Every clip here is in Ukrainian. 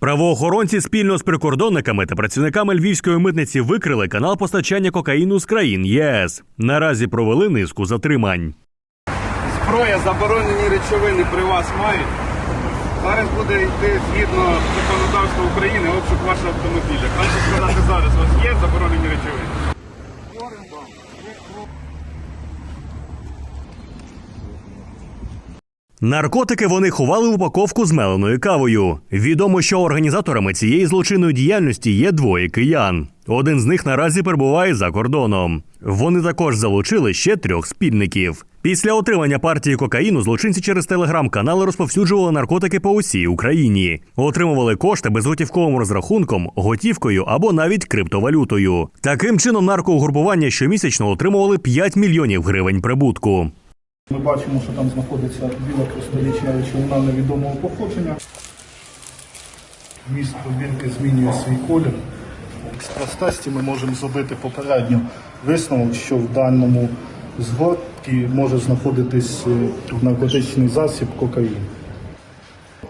Правоохоронці спільно з прикордонниками та працівниками львівської митниці викрили канал постачання кокаїну з країн ЄС. Наразі провели низку затримань. Зброя, заборонені речовини при вас мають. Зараз буде йти згідно законодавства України обшук вашого автомобіля. Краще сказати зараз, у вас є заборонені речовини? Наркотики вони ховали в упаковку з меленою кавою. Відомо, що організаторами цієї злочинної діяльності є двоє киян. Один з них наразі перебуває за кордоном. Вони також залучили ще трьох спільників. Після отримання партії кокаїну злочинці через телеграм-канали розповсюджували наркотики по усій Україні, отримували кошти безготівковим розрахунком, готівкою або навіть криптовалютою. Таким чином, наркоугрупування щомісячно отримували 5 мільйонів гривень прибутку. Ми бачимо, що там знаходиться біла кристалічна речовина невідомого походження. Міст пробірки змінює свій колір. В експрес-тесті ми можемо зробити попередньо висновок, що в даному згортці може знаходитись е, наркотичний засіб кокаїн.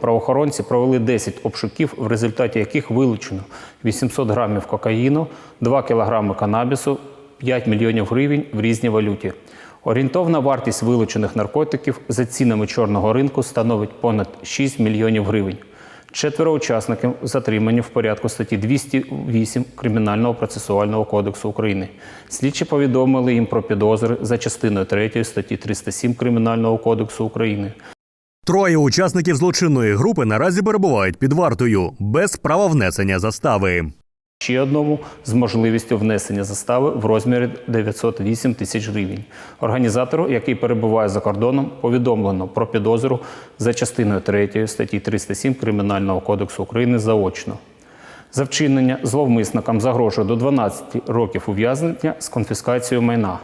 Правоохоронці провели 10 обшуків, в результаті яких вилучено 800 грамів кокаїну, 2 кілограми канабісу, 5 мільйонів гривень в різній валюті. Орієнтовна вартість вилучених наркотиків за цінами чорного ринку становить понад 6 мільйонів гривень. Четверо учасників затримані в порядку статті 208 Кримінального процесуального кодексу України. Слідчі повідомили їм про підозри за частиною 3 статті 307 Кримінального кодексу України. Троє учасників злочинної групи наразі перебувають під вартою без права внесення застави. Ще одному з можливістю внесення застави в розмірі 908 тисяч гривень. Організатору, який перебуває за кордоном, повідомлено про підозру за частиною 3 статті 307 Кримінального кодексу України заочно. За вчинення зловмисникам загрожує до 12 років ув'язнення з конфіскацією майна.